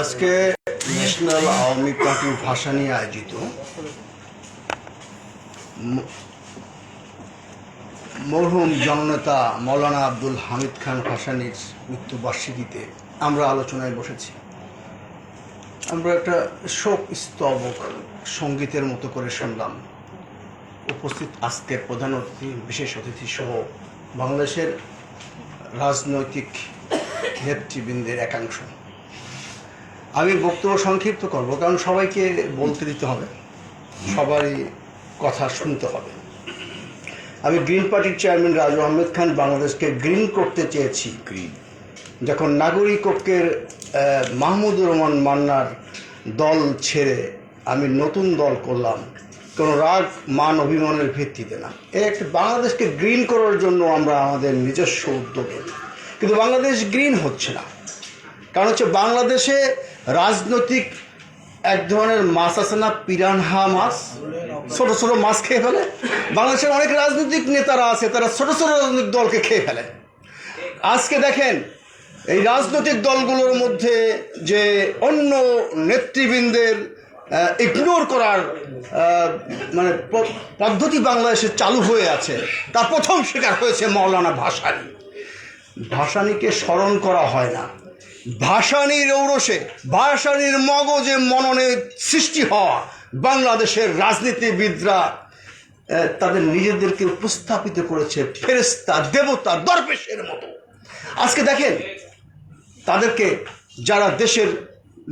আজকে ন্যাশনাল আওয়ামী পার্টির ভাষা নিয়ে আয়োজিত মরহুম জননেতা মৌলানা আব্দুল হামিদ খান ভাসানির মৃত্যুবার্ষিকীতে আমরা আলোচনায় বসেছি। আমরা একটা শোক স্তবক সঙ্গীতের মতো করে শুনলাম। উপস্থিত আজকের প্রধান অতিথি বিশেষ অতিথি সহ বাংলাদেশের রাজনৈতিক নেতৃবৃন্দের একাংশ। আমি বক্তব্য সংক্ষিপ্ত করব কারণ সবাইকে বলতে দিতে হবে। সবারই কথা শুনতে হবে। আমি গ্রিন পার্টির চেয়ারম্যান রাজু আহমেদ খান বাংলাদেশকে গ্রিন করতে চেয়েছি। গ্রিন যখন নাগরিক ঐক্যের মাহমুদুর রহমান মান্নার দল ছেড়ে আমি নতুন দল করলাম কোনো রাগ, মান, অভিমানের ভিত্তিতে না। এ একটা বাংলাদেশকে গ্রিন করার জন্য আমরা আমাদের নিজস্ব উদ্যোগে কিন্তু বাংলাদেশ গ্রিন হচ্ছে না। কারণ হচ্ছে বাংলাদেশে রাজনৈতিক এক ধরনের মাছ আছে না, পিরানহা মাছ। ছোট ছোট মাছ খেয়ে ফেলে। বাংলাদেশের অনেক রাজনৈতিক নেতারা আছে, তারা ছোট ছোট রাজনৈতিক দলকে খেয়ে ফেলে। আজকে দেখেন, এই রাজনৈতিক দলগুলোর মধ্যে যে অন্য নেতৃবৃন্দের ইগনোর করার মানে পদ্ধতি বাংলাদেশে চালু হয়ে আছে। তার প্রথম শিকার হয়েছে মৌলানা ভাসানী। ভাসানীকে স্মরণ করা হয় না। ভাসানীর ঔরসে, ভাসানীর মগজে মননে সৃষ্টি হওয়া বাংলাদেশের রাজনীতিবিদরা তাদের নিজেদেরকে উপস্থাপিত করেছে ফেরেস্তা দেবতা, দরবেশের মতো। আজকে দেখেন, তাদেরকে যারা দেশের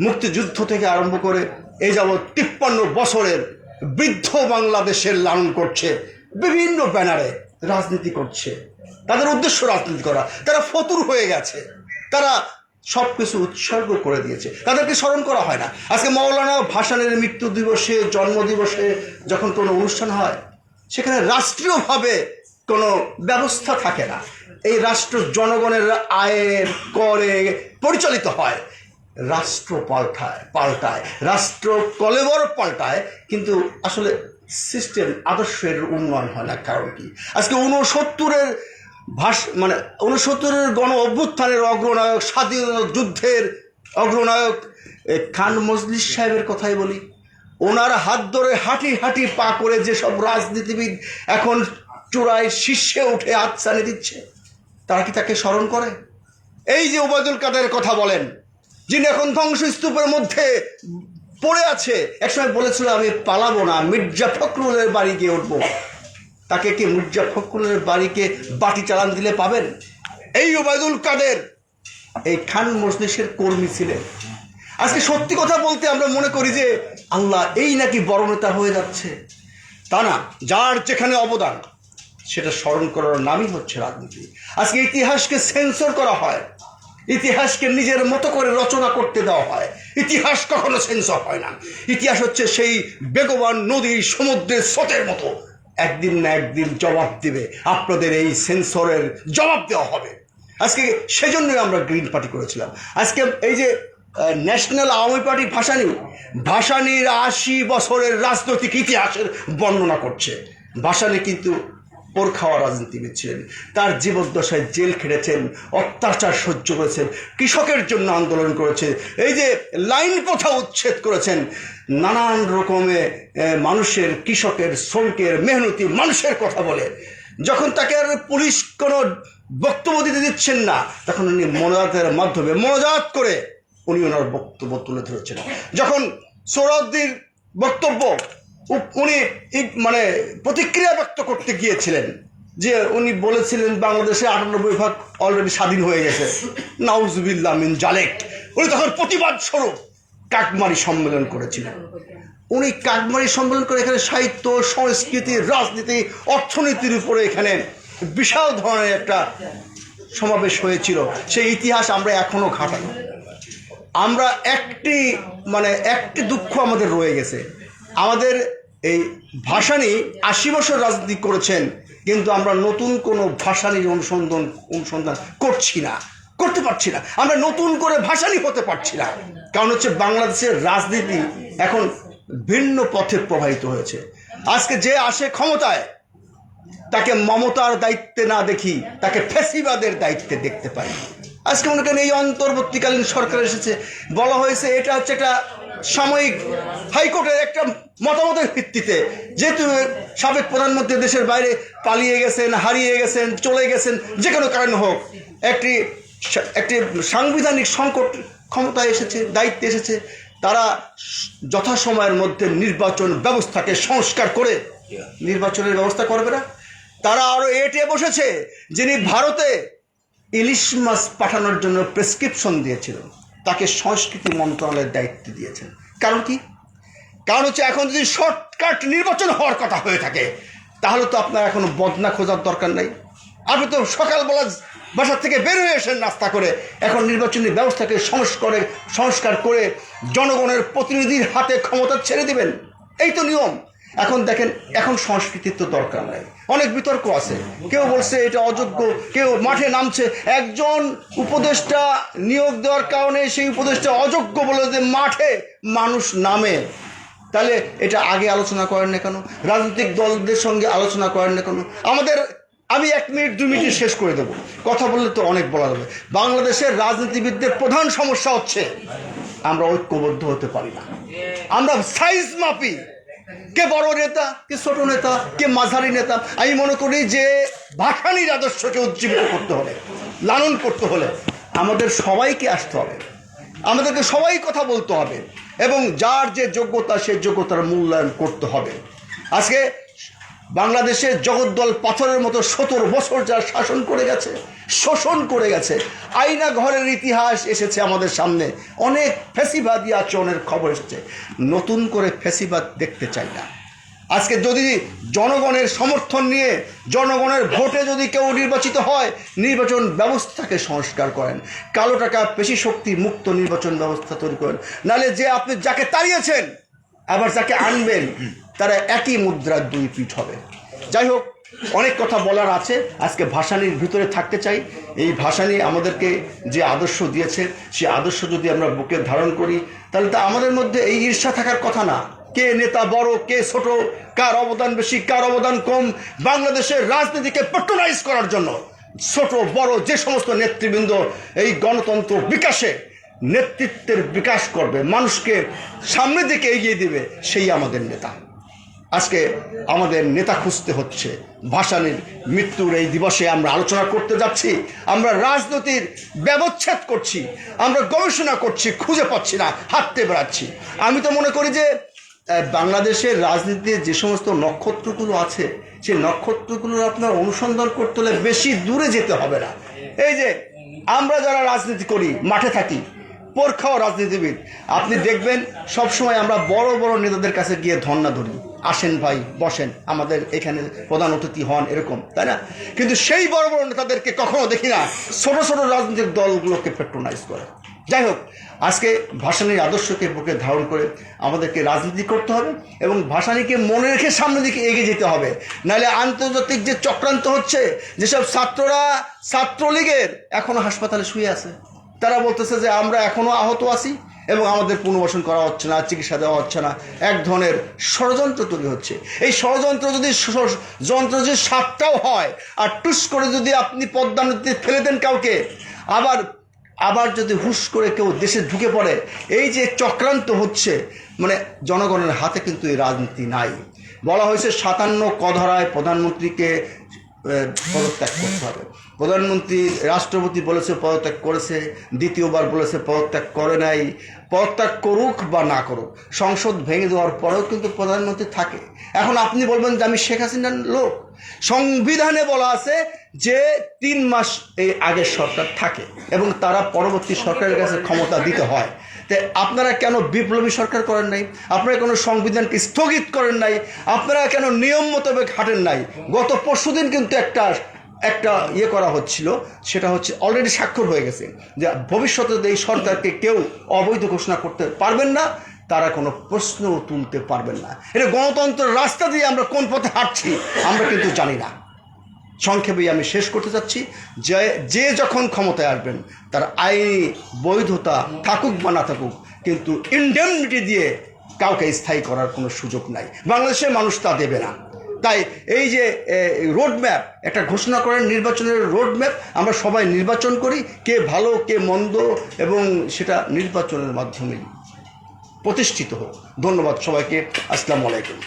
মুক্তিযুদ্ধ থেকে আরম্ভ করে এই যাবৎ তিপ্পান্ন বছরের বৃদ্ধ বাংলাদেশের লালন করছে, বিভিন্ন ব্যানারে রাজনীতি করছে। তাদের উদ্দেশ্য রাজনীতি করা। তারা ফতুর হয়ে গেছে। তারা সব কিছু উৎসর্গ করে দিয়েছে। তাদেরকে স্মরণ করা হয় না। আজকে মৌলানা ভাসানের মৃত্যু দিবসে, জন্মদিবসে যখন কোনো অনুষ্ঠান হয়, সেখানে রাষ্ট্রীয়ভাবে কোনো ব্যবস্থা থাকে না। এই রাষ্ট্র জনগণের আয়ের করে পরিচালিত হয়। রাষ্ট্র পাল্টায় পাল্টায়। রাষ্ট্র কলেবর পাল্টায়, কিন্তু আসলে সিস্টেম আদর্শের উন্নয়ন হয় না, কারণ কি? আজকে ঊনসত্তরের ভাষ মানে ঊনসত্তরের গণ অভ্যুত্থানের অগ্রনায়ক স্বাধীনতা যুদ্ধের অগ্রনায়ক খান মজলিস সাহেবের কথাই বলি। ওনার হাত ধরে হাঁটি হাঁটি পা করে যেসব রাজনীতিবিদ এখন চূড়ায় শীর্ষে উঠে আচ্ছানি দিচ্ছে, তারা কি তাকে স্মরণ করে? এই যে ওবায়দুল কাদের কথা বলেন যিনি এখন ধ্বংসস্তূপের মধ্যে পড়ে আছে, একসময় বলেছিল, আমি পালাবো না, মির্জা ফখরুলের বাড়ি গিয়ে উঠবো। তাকে কি মির্জা ফখরুলের বাড়িকে বাটি চালান দিলে পাবেন? এই ওবায়দুল কাদের, এই খান মজলিসের কর্মী ছিলেন। আজকে সত্যি কথা বলতে আমরা মনে করি যে, আল্লাহ এই নাকি বড় নেতা হয়ে যাচ্ছে। তা না, যার যেখানে অবদান, সেটা স্মরণ করার নামই হচ্ছে রাজনীতি। আজকে ইতিহাসকে সেন্সর করা হয়। ইতিহাসকে নিজের মতো করে রচনা করতে দেওয়া হয়। ইতিহাস কখনো সেন্সর হয় না। ইতিহাস হচ্ছে সেই বেগবান নদী সমুদ্রের স্রোতের মতো। একদিন না একদিন জবাব দিবে। আপনাদের এই সেন্সরের জবাব দেওয়া হবে। আজকে সেজন্যই আমরা গ্রিন পার্টি করেছিলাম। আজকে এই যে ন্যাশনাল আওয়ামী পার্টি ভাসানী, ভাসানীর আশি বছরের রাজনৈতিক ইতিহাসের বর্ণনা করছে। ভাসানী কিন্তু পোর খাওয়া রাজনীতিবিদ ছিলেন তার জীবদ্দশায় জেল খেটেছেন, অত্যাচার সহ্য করেছেন, কৃষকের জন্য আন্দোলন করেছে, এই যে লাইন প্রথা উচ্ছেদ করেছেন, নানান রকমে মানুষের, কৃষকের, শ্রমিকের মেহনতি মানুষের কথা বলে। যখন তাকে আর পুলিশ কোনো বক্তব্য দিতে দিচ্ছেন না, তখন উনি মনোজাতের মাধ্যমে, মনোজাত করে উনি ওনার বক্তব্য তুলে ধরেছেন। যখন সৌরদ্দির বক্তব্য উনি মানে প্রতিক্রিয়া ব্যক্ত করতে গিয়েছিলেন যে উনি বলেছিলেন বাংলাদেশে আটানব্বই ভাগ অলরেডি স্বাধীন হয়ে গেছে। নাউজুবিল্লাহ মিন জালেক। উনি তখন প্রতিবাদ স্বরূপ কাকমারি সম্মেলন করেছিলেন। উনি কাকমারি সম্মেলন করে এখানে সাহিত্য, সংস্কৃতি, রাজনীতি, অর্থনীতির উপরে এখানে বিশাল ধরনের একটা সমাবেশ হয়েছিল। সেই ইতিহাস আমরা এখনও ঘাটাই আমরা একটি মানে একটি দুঃখ আমাদের রয়ে গেছে। আমাদের এই ভাসানি আশি বছর রাজনীতি করেছেন, কিন্তু আমরা নতুন কোনো ভাসানির অনুসন্ধান অনুসন্ধান করছি না, করতে পারছি না। আমরা নতুন করে ভাসানি হতে পারছি না। কারণ হচ্ছে বাংলাদেশের রাজনীতি এখন ভিন্ন পথে প্রবাহিত হয়েছে। আজকে যে আসে ক্ষমতায়, তাকে মমতার দায়িত্বে না দেখি, তাকে ফেসিবাদের দায়িত্বে দেখতে পাই। আজকে মনে করেন এই অন্তর্বর্তীকালীন সরকার এসেছে। বলা হয়েছে এটা হচ্ছে একটা সাময়িক হাইকোর্টের একটা মতামতের ভিত্তিতে যেহেতু সাবেক প্রধানমন্ত্রী দেশের বাইরে পালিয়ে গেছেন, হারিয়ে গেছেন, চলে গেছেন, যে কোনো কারণ হোক, একটি একটি সাংবিধানিক সংকট ক্ষমতায় এসেছে, দায়িত্বে এসেছে, তারা যথাসময়ের মধ্যে নির্বাচন ব্যবস্থাকে সংস্কার করে নির্বাচনের ব্যবস্থা করবে না। তারা আরও এটে বসেছে যিনি ভারতে ইলিশ মাছ পাঠানোর জন্য প্রেসক্রিপশন দিয়েছিল তাকে সংস্কৃতি মন্ত্রণালয়ের দায়িত্ব দিয়েছেন। কারণ কি? কারণ হচ্ছে এখন যদি শর্টকাট নির্বাচন হওয়ার কথা হয়ে থাকে, তাহলে তো আপনার এখনও বদনা খোঁজার দরকার নাই। আপনি তো সকালবেলা বাসার থেকে বের হয়ে এসেন নাস্তা করে, এখন নির্বাচনী ব্যবস্থাকে সংস্কারে, সংস্কার করে জনগণের প্রতিনিধির হাতে ক্ষমতা ছেড়ে দিবেন। এই তো নিয়ম। এখন দেখেন, এখন সংস্কৃতির তো দরকার নাই। অনেক বিতর্ক আছে। কেউ বলছে এটা অযোগ্য, কেউ মাঠে নামছে। একজন উপদেষ্টা নিয়োগ দেওয়ার কারণে সেই উপদেষ্টা অযোগ্য বলে যে মাঠে মানুষ নামে। তাহলে এটা আগে আলোচনা করেন না কেন? রাজনৈতিক দলদের সঙ্গে আলোচনা করেন না কেন? আমাদের, আমি এক মিনিট দু মিনিট শেষ করে দেবো। কথা বললে তো অনেক বলা যাবে। বাংলাদেশের রাজনীতিবিদদের প্রধান সমস্যা হচ্ছে, আমরা ঐক্যবদ্ধ হতে পারি না। আমরা সাইজ মাপি। কে বড় নেতা, কে ছোট নেতা, কে মাঝারি নেতা? আমি মনে করি যে ভাষানির আদর্শকে উজ্জীবিত করতে হলে, লালন করতে হলে আমাদের সবাইকে আসতে হবে। আমাদেরকে সবাই কথা বলতে হবে এবং যার যে যোগ্যতা, সে যোগ্যতার মূল্যায়ন করতে হবে। আজকে বাংলাদেশে জগদ্দল পাথরের মতো সতেরো বছর যা শাসন করে গেছে, শোষণ করে গেছে, আইনা ঘরের ইতিহাস এসেছে আমাদের সামনে। অনেক ফেসিবাদী আচরণের খবর এসেছে। নতুন করে ফেসিবাদ দেখতে চাই না। আজকে যদি জনগণের সমর্থন নিয়ে, জনগণের ভোটে যদি কেউ নির্বাচিত হয়, নির্বাচন ব্যবস্থাকে সংস্কার করেন। কালো টাকা, পেশি শক্তি মুক্ত নির্বাচন ব্যবস্থা তৈরি করেন। নাহলে যে আপনি যাকে তাড়িয়েছেন, আবার যাকে আনবেন তারা একই মুদ্রার দুই পিঠ হবে। যাই হোক, অনেক কথা বলার আছে। আজকে ভাসানির ভিতরে থাকতে চাই। এই ভাসানি আমাদেরকে যে আদর্শ দিয়েছে সেই আদর্শ যদি আমরা বুকে ধারণ করি, তাহলে তা আমাদের মধ্যে এই ঈর্ষা থাকার কথা না। কে নেতা বড়, কে ছোট, কার অবদান বেশি, কার অবদান কম, বাংলাদেশের রাজনীতিকে পেট্রোলাইজ করার জন্য ছোট, বড় যে সমস্ত নেতৃবৃন্দ এই গণতন্ত্র বিকাশে নেতৃত্বের বিকাশ করবে, মানুষকে সামনের দিকে এগিয়ে দিবে, সেই আমাদের নেতা। আজকে আমাদের নেতা খুঁজতে হচ্ছে। ভাসানির মৃত্যুর এই দিবসে আমরা আলোচনা করতে যাচ্ছি। আমরা রাজনীতির ব্যবচ্ছেদ করছি। আমরা গবেষণা করছি, খুঁজে পাচ্ছি না, হাঁটতে বেড়াচ্ছি। আমি তো মনে করি যে বাংলাদেশের রাজনীতির যে সমস্ত নক্ষত্রগুলো আছে, সেই নক্ষত্রগুলো আপনার অনুসন্ধান করতে হলে বেশি দূরে যেতে হবে না। এই যে, আমরা যারা রাজনীতি করি, মাঠে থাকি পরখাও রাজনীতিবিদ, আপনি দেখবেন সবসময় আমরা বড় বড় নেতাদের কাছে গিয়ে ধর্ণা ধরি। আসেন ভাই, বসেন। আমাদের এখানে প্রধান অতিথি হন এরকম, তাই না? কিন্তু সেই বড় বড় নেতাদেরকে কখনো দেখি না, ছোট ছোট রাজনৈতিক দলগুলোকে পেট্রোনাইজ করে। যাই হোক, আজকে ভাসানির আদর্শকে বুকে ধারণ করে আমাদেরকে রাজনীতি করতে হবে এবং ভাসানিকে মনে রেখে সামনের দিকে এগিয়ে যেতে হবে। নাহলে আন্তর্জাতিক যে চক্রান্ত হচ্ছে, যেসব ছাত্ররা ছাত্রলীগের এখনও হাসপাতালে শুয়ে আছে, তারা বলতেছে যে আমরা এখনও আহত আছি এবং আমাদের পুনর্বাসন করা হচ্ছে না, চিকিৎসা দেওয়া হচ্ছে না। এক ধরনের ষড়যন্ত্র তৈরি হচ্ছে। এই ষড়যন্ত্র যদি যন্ত্র যদি সাতটাও হয়, আর টুস করে যদি আপনি পদ্মা নদীতে ফেলে দেন কাউকে, আবার আবার যদি হুশ করে কেউ দেশে ঢুকে পড়ে, এই যে চক্রান্ত হচ্ছে মানে জনগণের হাতে কিন্তু এই রাজনীতি নাই। বলা হয়েছে সাতান্ন কধরায় প্রধানমন্ত্রীকে পদত্যাগ করতে হবে। প্রধানমন্ত্রী, রাষ্ট্রপতি বলেছে পদত্যাগ করেছে, দ্বিতীয়বার বলেছে পদত্যাগ করে নাই। পদত্যাগ করুক বা না করুক, সংসদ ভেঙে দেওয়ার পরেও কিন্তু প্রধানমন্ত্রী থাকে। এখন আপনি বলবেন যে আমি শেখ হাসিনার লোক। সংবিধানে বলা আছে যে তিন মাস এই আগের সরকার থাকে এবং তারা পরবর্তী সরকারের কাছে ক্ষমতা দিতে হয়। আপনারা কেন বিপ্লবী সরকার করেন নাই? আপনারা কোনো সংবিধানকে স্থগিত করেন নাই? আপনারা কেন নিয়ম মোতাবেক হাঁটেন নাই? গত পরশুদিন কিন্তু একটা একটা ইয়ে করা হচ্ছিল, সেটা হচ্ছে অলরেডি স্বাক্ষর হয়ে গেছে, যে ভবিষ্যতে এই সরকারকে কেউ অবৈধ ঘোষণা করতে পারবেন না, তারা কোনো প্রশ্ন তুলতে পারবেন না। এটা গণতন্ত্রের রাস্তা দিয়ে আমরা কোন পথে হাঁটছি, আমরা কিন্তু জানি না। সংক্ষেপে আমি শেষ করতে চাচ্ছি যে যে যখন ক্ষমতায় আসবেন, তার আইনি বৈধতা থাকুক বা না থাকুক, কিন্তু ইন্ডেমনিটি দিয়ে কাউকে স্থায়ী করার কোনো সুযোগ নাই। বাংলাদেশের মানুষ তা দেবে না। তাই এই যে রোড ম্যাপ একটা ঘোষণা করেন, নির্বাচনের রোড ম্যাপ আমরা সবাই নির্বাচন করি, কে ভালো, কে মন্দ, এবং সেটা নির্বাচনের মাধ্যমেই প্রতিষ্ঠিত হোক। ধন্যবাদ সবাইকে। আসসালামু আলাইকুম।